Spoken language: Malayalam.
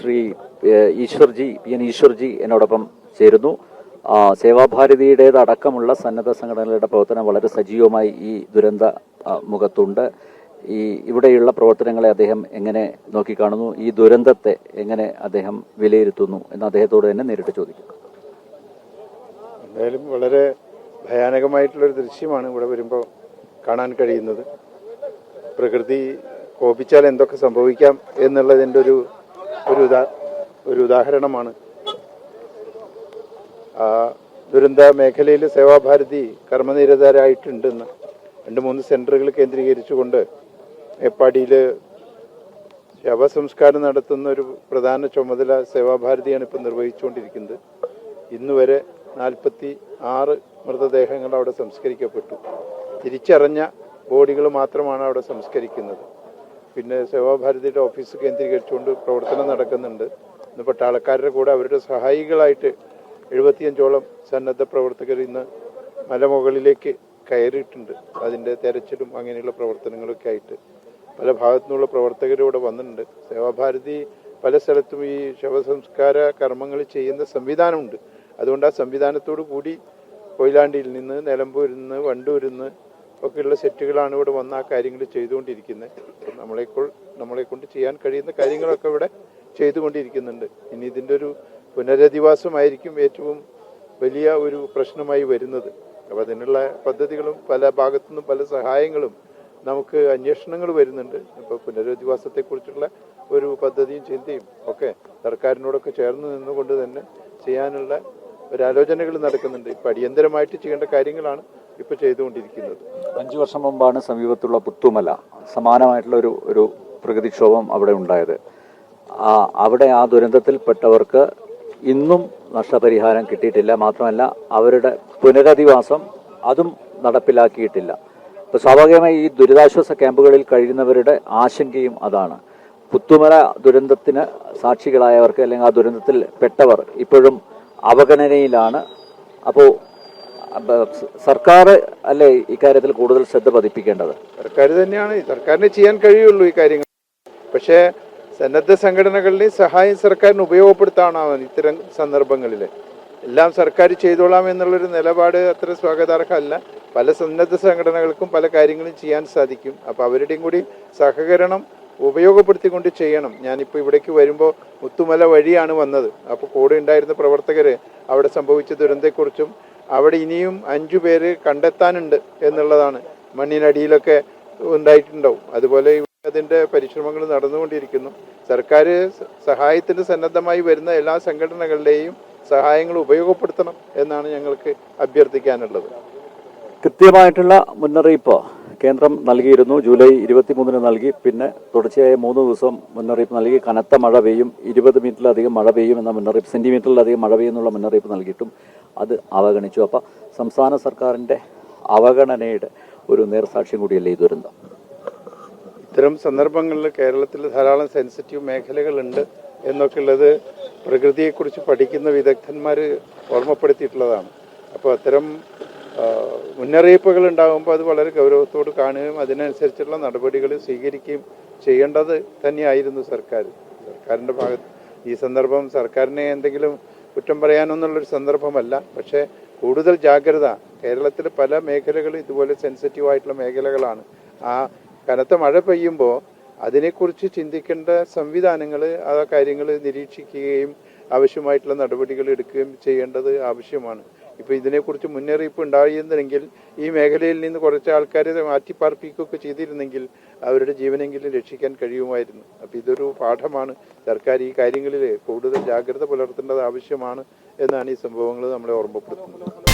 ശ്രീ ഈശ്വർജി പി എൻ ഈശ്വർജി എന്നോടൊപ്പം ചേരുന്നു. സേവാഭാരതിയുടേതടക്കമുള്ള സന്നദ്ധ സംഘടനകളുടെ പ്രവർത്തനം വളരെ സജീവമായി ഈ ദുരന്ത മുഖത്തുണ്ട്. ഈ ഇവിടെയുള്ള പ്രവർത്തനങ്ങളെ അദ്ദേഹം എങ്ങനെ നോക്കിക്കാണുന്നു? ഈ ദുരന്തത്തെ എങ്ങനെ അദ്ദേഹം വിലയിരുത്തുന്നു? എന്ന് അദ്ദേഹത്തോട് തന്നെ നേരിട്ട് ചോദിക്കും. എന്തായാലും വളരെ ഭയാനകമായിട്ടുള്ളൊരു ദൃശ്യമാണ് ഇവിടെ വരുമ്പോൾ കാണാൻ കഴിയുന്നത്. പ്രകൃതി കോപിച്ചാൽ എന്തൊക്കെ സംഭവിക്കാം എന്നുള്ളതിന്റെ ഒരു ഒരു ഉദാ ഒരു ഉദാഹരണമാണ്. ദുരന്ത മേഖലയിൽ സേവാഭാരതി കർമ്മനിരതരായിട്ടുണ്ടെന്ന് രണ്ട് മൂന്ന് സെന്ററുകൾ കേന്ദ്രീകരിച്ചുകൊണ്ട് മേപ്പാടിയിൽ ശവസംസ്കാരം നടത്തുന്ന ഒരു പ്രധാന ചുമതല സേവാഭാരതിയാണ് ഇപ്പോൾ നിർവഹിച്ചുകൊണ്ടിരിക്കുന്നത്. ഇന്ന് വരെ നാൽപ്പത്തി ആറ് മൃതദേഹങ്ങൾ അവിടെ സംസ്കരിക്കപ്പെട്ടു. തിരിച്ചറിഞ്ഞ ബോഡികൾ മാത്രമാണ് അവിടെ സംസ്കരിക്കുന്നത്. പിന്നെ സേവാഭാരതിയുടെ ഓഫീസ് കേന്ദ്രീകരിച്ചുകൊണ്ട് പ്രവർത്തനം നടക്കുന്നുണ്ട്. ഇന്ന് പട്ടാളക്കാരുടെ കൂടെ അവരുടെ സഹായികളായിട്ട് എഴുപത്തിയഞ്ചോളം സന്നദ്ധ പ്രവർത്തകർ ഇന്ന് മലമുകളിലേക്ക് കയറിയിട്ടുണ്ട്. അതിന്റെ തെരച്ചിലും അങ്ങനെയുള്ള പ്രവർത്തനങ്ങളൊക്കെ ആയിട്ട് പല ഭാഗത്തു നിന്നുള്ള പ്രവർത്തകർ ഇവിടെ വന്നിട്ടുണ്ട്. സേവാഭാരതി പല സ്ഥലത്തും ഈ ശവസംസ്കാര കർമ്മങ്ങൾ ചെയ്യുന്ന സംവിധാനമുണ്ട്. അതുകൊണ്ട് ആ സംവിധാനത്തോടു കൂടി കൊയിലാണ്ടിയിൽ നിന്ന് നിലമ്പൂരിൽ നിന്ന് വണ്ടൂരിൽ നിന്ന് ഒക്കെയുള്ള സെറ്റുകളാണ് ഇവിടെ വന്ന് ആ കാര്യങ്ങൾ ചെയ്തുകൊണ്ടിരിക്കുന്നത്. അപ്പം നമ്മളെ നമ്മളെ കൊണ്ട് ചെയ്യാൻ കഴിയുന്ന കാര്യങ്ങളൊക്കെ ഇവിടെ ചെയ്തുകൊണ്ടിരിക്കുന്നുണ്ട്. ഇനി ഇതിന്റെ ഒരു പുനരധിവാസമായിരിക്കും ഏറ്റവും വലിയ ഒരു പ്രശ്നമായി വരുന്നത്. അപ്പോൾ അതിനുള്ള പദ്ധതികളും പല ഭാഗത്തുനിന്നും പല സഹായങ്ങളും നമുക്ക് അന്വേഷണങ്ങൾ വരുന്നുണ്ട്. ഇപ്പോൾ പുനരധിവാസത്തെക്കുറിച്ചുള്ള ഒരു പദ്ധതിയും ചിന്തയും ഒക്കെ സർക്കാരിനോടൊക്കെ ചേർന്ന് നിന്നുകൊണ്ട് തന്നെ ചെയ്യാനുള്ള ഒരു ആലോചനകൾ നടക്കുന്നുണ്ട്. ഇപ്പം അടിയന്തരമായിട്ട് ചെയ്യേണ്ട കാര്യങ്ങളാണ് ഇപ്പോൾ ചെയ്തുകൊണ്ടിരിക്കുന്നത്. അഞ്ചു വർഷം മുമ്പാണ് സമീപത്തുള്ള പുത്തുമല സമാനമായിട്ടുള്ള ഒരു ഒരു പ്രകൃതിക്ഷോഭം അവിടെ ഉണ്ടായത്. ആ അവിടെ ആ ദുരന്തത്തിൽപ്പെട്ടവർക്ക് ഇന്നും നഷ്ടപരിഹാരം കിട്ടിയിട്ടില്ല. മാത്രമല്ല അവരുടെ പുനരധിവാസം അതും നടപ്പിലാക്കിയിട്ടില്ല. അപ്പോൾ സ്വാഭാവികമായി ഈ ദുരിതാശ്വാസ ക്യാമ്പുകളിൽ കഴിയുന്നവരുടെ ആശങ്കയും അതാണ്. പുത്തുമല ദുരന്തത്തിന് സാക്ഷികളായവർക്ക് അല്ലെങ്കിൽ ആ ദുരന്തത്തിൽ പെട്ടവർ ഇപ്പോഴും അവഗണനയിലാണ്. അപ്പോൾ സർക്കാർ അല്ലേ ഇക്കാര്യത്തിൽ കൂടുതൽ ശ്രദ്ധ പതിപ്പിക്കേണ്ടത്? സർക്കാർ തന്നെയാണ്. സർക്കാരിന് ചെയ്യാൻ കഴിയുള്ളൂ ഈ കാര്യങ്ങൾ. പക്ഷേ സന്നദ്ധ സംഘടനകളുടെയും സഹായം സർക്കാരിന് ഉപയോഗപ്പെടുത്താനാവും ഇത്തരം സന്ദർഭങ്ങളിൽ എല്ലാം സർക്കാർ ചെയ്തോളാം എന്നുള്ളൊരു നിലപാട് അത്ര സ്വാഗതാർഹമല്ല. പല സന്നദ്ധ സംഘടനകൾക്കും പല കാര്യങ്ങളും ചെയ്യാൻ സാധിക്കും. അപ്പോൾ അവരുടെയും കൂടി സഹകരണം ഉപയോഗപ്പെടുത്തിക്കൊണ്ട് ചെയ്യണം. ഞാനിപ്പോൾ ഇവിടേക്ക് വരുമ്പോൾ മുത്തുമല വഴിയാണ് വന്നത്. അപ്പോൾ കൂടെ ഉണ്ടായിരുന്ന പ്രവർത്തകർ അവിടെ സംഭവിച്ച ദുരന്തത്തെക്കുറിച്ചും അവിടെ ഇനിയും അഞ്ചു പേര് കണ്ടെത്താനുണ്ട് എന്നുള്ളതാണ്. മണ്ണിനടിയിലൊക്കെ ഉണ്ടായിട്ടുണ്ടാവും. അതുപോലെ അതിന്റെ പരിശ്രമങ്ങൾ നടന്നുകൊണ്ടിരിക്കുന്നു. സർക്കാർ സഹായത്തിന് സന്നദ്ധമായി വരുന്ന എല്ലാ സംഘടനകളുടെയും സഹായങ്ങൾ ഉപയോഗപ്പെടുത്തണം എന്നാണ് ഞങ്ങൾക്ക് അഭ്യർത്ഥിക്കാനുള്ളത്. കൃത്യമായിട്ടുള്ള മുന്നറിയിപ്പ് കേന്ദ്രം നൽകിയിരുന്നു. ജൂലൈ ഇരുപത്തിമൂന്നിന് നൽകി. പിന്നെ തുടർച്ചയായ മൂന്ന് ദിവസം മുന്നറിയിപ്പ് നൽകി. കനത്ത മഴ പെയ്യും. ഇരുപത് മീറ്ററിലധികം മഴ പെയ്യും എന്ന മുന്നറിയിപ്പ് സെന്റിമീറ്ററിലധികം മഴ പെയ്യുന്നുള്ള മുന്നറിയിപ്പ് നൽകിയിട്ടും അത് അവഗണിച്ചു. അപ്പം സംസ്ഥാന സർക്കാരിന്റെ അവഗണനയുടെ ഒരു നേർസാക്ഷ്യം കൂടിയല്ലേ ഈ ദുരന്തം? ഇത്തരം സന്ദർഭങ്ങളിൽ കേരളത്തിൽ ധാരാളം സെൻസിറ്റീവ് മേഖലകളുണ്ട് എന്നൊക്കെ ഉള്ളത് പ്രകൃതിയെക്കുറിച്ച് പഠിക്കുന്ന വിദഗ്ധന്മാർ ഓർമ്മപ്പെടുത്തിയിട്ടുള്ളതാണ്. അപ്പോൾ അത്തരം മുന്നറിയിപ്പുകൾ ഉണ്ടാകുമ്പോൾ അത് വളരെ ഗൗരവത്തോട് കാണുകയും അതിനനുസരിച്ചുള്ള നടപടികൾ സ്വീകരിക്കുകയും ചെയ്യേണ്ടത് തന്നെയായിരുന്നു സർക്കാർ. സർക്കാരിന്റെ ഭാഗത്ത് ഈ സന്ദർഭം സർക്കാരിനെ എന്തെങ്കിലും കുറ്റം പറയാനൊന്നുള്ളൊരു സന്ദർഭമല്ല. പക്ഷേ കൂടുതൽ ജാഗ്രത കേരളത്തിൽ പല മേഖലകളും ഇതുപോലെ സെൻസിറ്റീവ് ആയിട്ടുള്ള മേഖലകളാണ്. ആ കനത്ത മഴ പെയ്യുമ്പോൾ അതിനെക്കുറിച്ച് ചിന്തിക്കേണ്ട സംവിധാനങ്ങൾ ആ കാര്യങ്ങൾ നിരീക്ഷിക്കുകയും ആവശ്യമായിട്ടുള്ള നടപടികൾ എടുക്കുകയും ചെയ്യേണ്ടത് ആവശ്യമാണ്. ഇപ്പോൾ ഇതിനെക്കുറിച്ച് മുന്നറിയിപ്പ് ഉണ്ടായിരുന്നെങ്കിൽ ഈ മേഖലയിൽ നിന്ന് കുറച്ച് ആൾക്കാരെ മാറ്റിപ്പാർപ്പിക്കുകയൊക്കെ ചെയ്തിരുന്നെങ്കിൽ അവരുടെ ജീവനെങ്കിലും രക്ഷിക്കാൻ കഴിയുമായിരുന്നു. അപ്പോൾ ഇതൊരു പാഠമാണ്. സർക്കാർ ഈ കാര്യങ്ങളിൽ കൂടുതൽ ജാഗ്രത പുലർത്തേണ്ടത് ആവശ്യമാണ് എന്നാണ് ഈ സംഭവങ്ങൾ നമ്മളെ ഓർമ്മപ്പെടുത്തുന്നത്.